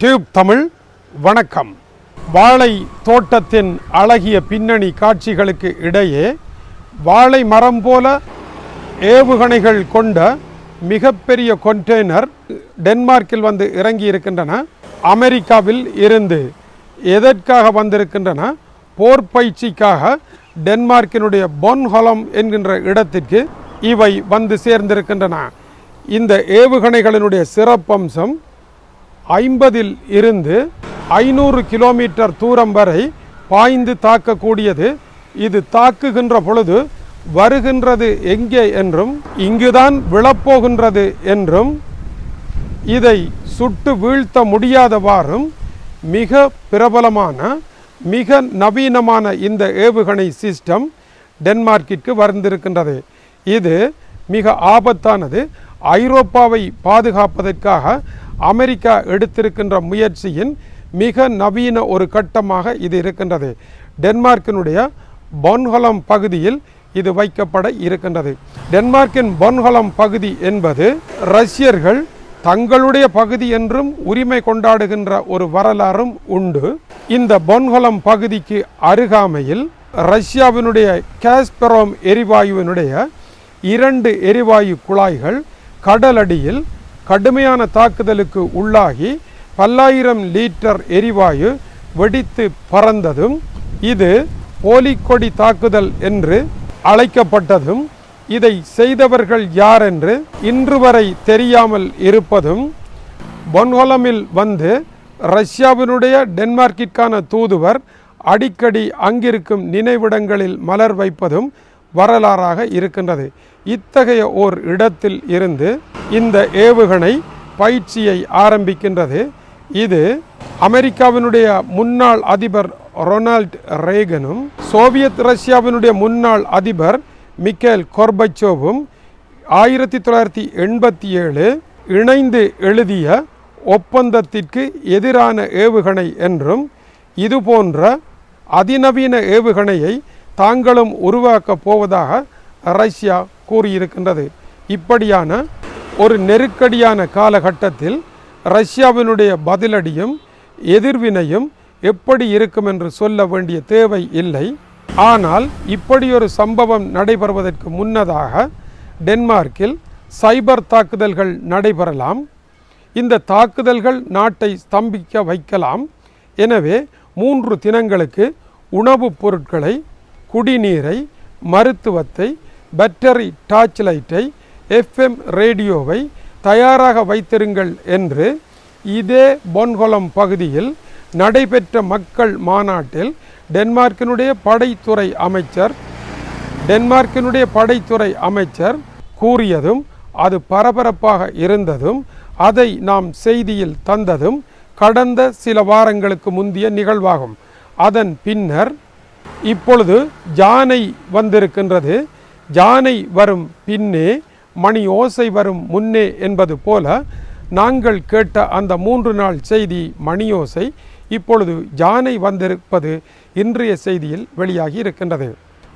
Tube Tamil வணக்கம். வாழை தோட்டத்தின் அழகிய பின்னணி காட்சிகளுக்கு இடையே வாழை மரம் போல ஏவுகணைகள் கொண்ட மிகப்பெரிய கொண்டெய்னர் டென்மார்க்கில் வந்து இறங்கி இருக்கின்றன அமெரிக்காவில் இருந்து எதற்காக வந்திருக்கின்றன? போர் பயிற்சிக்காக டென்மார்க்கினுடைய பொன்ஹொலம் என்கின்ற இடத்திற்கு இவை வந்து சேர்ந்திருக்கின்றன. இந்த ஏவுகணைகளினுடைய சிறப்பம்சம் ஐம்பதில் இருந்து ஐநூறு கிலோமீட்டர் தூரம் வரை பாய்ந்து தாக்கக்கூடியது. இது தாக்குகின்ற பொழுது வருகின்றது எங்கே என்றும் இங்குதான் விழப்போகின்றது என்றும் இதை சுட்டு வீழ்த்த முடியாதவாறும் மிக பிரபலமான மிக நவீனமான இந்த ஏவுகணை சிஸ்டம் டென்மார்க்கிற்கு வந்திருக்கின்றது. இது மிக ஆபத்தானது. ஐரோப்பாவை பாதுகாப்பதற்காக அமெரிக்கா எடுத்திருக்கின்ற முயற்சியின் மிக நவீன ஒரு கட்டமாக இது இருக்கின்றது. டென்மார்க்கினுடைய பொன்ஹொலம் பகுதியில் இது வைக்கப்பட இருக்கின்றது. டென்மார்க்கின் பொன்ஹொலம் பகுதி என்பது ரஷ்யர்கள் தங்களுடைய பகுதி என்றும் உரிமை கொண்டாடுகின்ற ஒரு வரலாறும் உண்டு. இந்த பொன்ஹொலம் பகுதிக்கு அருகாமையில் ரஷ்யாவினுடைய கேஸ்பெரோம் எரிவாயுவினுடைய இரண்டு எரிவாயு குழாய்கள் கடலடியில் கடுமையான தாக்குதலுக்கு உள்ளாகி பல்லாயிரம் லீட்டர் எரிவாயு வெடித்து பறந்ததும் இது போலிக்கொடி தாக்குதல் என்று அழைக்கப்பட்டதும் இதை செய்தவர்கள் யார் என்று இன்று வரை தெரியாமல் இருப்பதும் பொன்ஹொலமில் வந்து ரஷ்யாவினுடைய டென்மார்க்கிற்கான தூதுவர் அடிக்கடி அங்கிருக்கும் நினைவிடங்களில் மலர் வைப்பதும் வரலாறாக இருக்கின்றது. இத்தகைய ஓர் இடத்தில் இருந்து இந்த ஏவுகணை பயிற்சியை ஆரம்பிக்கின்றது. இது அமெரிக்காவினுடைய முன்னாள் அதிபர் ரொனால்ட் ரேகனும் சோவியத் ரஷ்யாவினுடைய முன்னாள் அதிபர் மிக்கேல் கொர்பச்சோவும் ஆயிரத்தி தொள்ளாயிரத்தி எண்பத்தி ஏழு இணைந்து எழுதிய ஒப்பந்தத்திற்கு எதிரான ஏவுகணை என்றும் இதுபோன்ற அதிநவீன ஏவுகணையை தாங்களும் உருவாக்கப் போவதாக ரஷ்யா கூறியிருக்கின்றது. இப்படியான ஒரு நெருக்கடியான காலகட்டத்தில் ரஷ்யாவினுடைய பதிலடியும் எதிர்வினையும் எப்படி இருக்கும் என்று சொல்ல வேண்டிய தேவை இல்லை. ஆனால் இப்படியொரு சம்பவம் நடைபெறுவதற்கு முன்னதாக டென்மார்க்கில் சைபர் தாக்குதல்கள் நடைபெறலாம். இந்த தாக்குதல்கள் நாட்டை ஸ்தம்பிக்க வைக்கலாம். எனவே மூன்று தினங்களுக்கு உணவுப் பொருட்களை குடிநீரை மருத்துவத்தை பேட்டரி டார்ச் லைட்டை எஃப்எம் ரேடியோவை தயாராக வைத்திருங்கள் என்று இதே பொன்கொலம் பகுதியில் நடைபெற்ற மக்கள் மாநாட்டில் டென்மார்க்கினுடைய படைத்துறை அமைச்சர் டென்மார்க்கினுடைய படைத்துறை அமைச்சர் கூறியதும் அது பரபரப்பாக இருந்ததும் அதை நாம் செய்தியில் தந்ததும் கடந்த சில வாரங்களுக்கு முந்திய நிகழ்வாகும். அதன் பின்னர் இப்பொழுது ஜானை வந்திருக்கின்றது. ஜானை வரும் பின்னே மணி ஓசை வரும் முன்னே என்பது போல நாங்கள் கேட்ட அந்த மூன்று நாள் செய்தி மணியோசை இப்பொழுது ஜானை வந்திருப்பது இன்றைய செய்தியில் வெளியாகி இருக்கின்றது.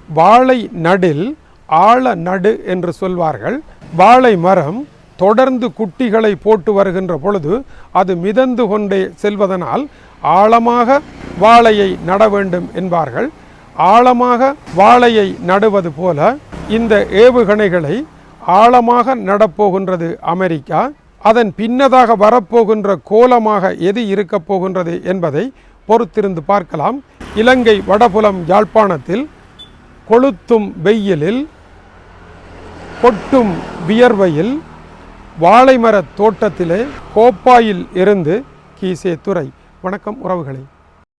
வாழை நடில் ஆழ நடு என்று சொல்வார்கள். வாழை மரம் தொடர்ந்து குட்டிகளை போட்டு வருகின்ற பொழுது அது மிதந்து கொண்டே செல்வதனால் ஆழமாக வாழையை நட வேண்டும் என்பார்கள். ஆழமாக வாழையை நடுவது போல இந்த ஏவுகணைகளை ஆழமாக நடப்போகின்றது அமெரிக்கா அதன் பின்னதாக வரப்போகின்ற கோலமாக எது இருக்கப் போகின்றது என்பதை பொறுத்திருந்து பார்க்கலாம். இலங்கை வடபுலம் யாழ்ப்பாணத்தில் கொளுத்தும் வெயிலில் கொட்டும் வியர்வையில் வாழைமரத் தோட்டத்திலே கோப்பாயில் இருந்து கீசே துறை வணக்கம் உறவுகளை.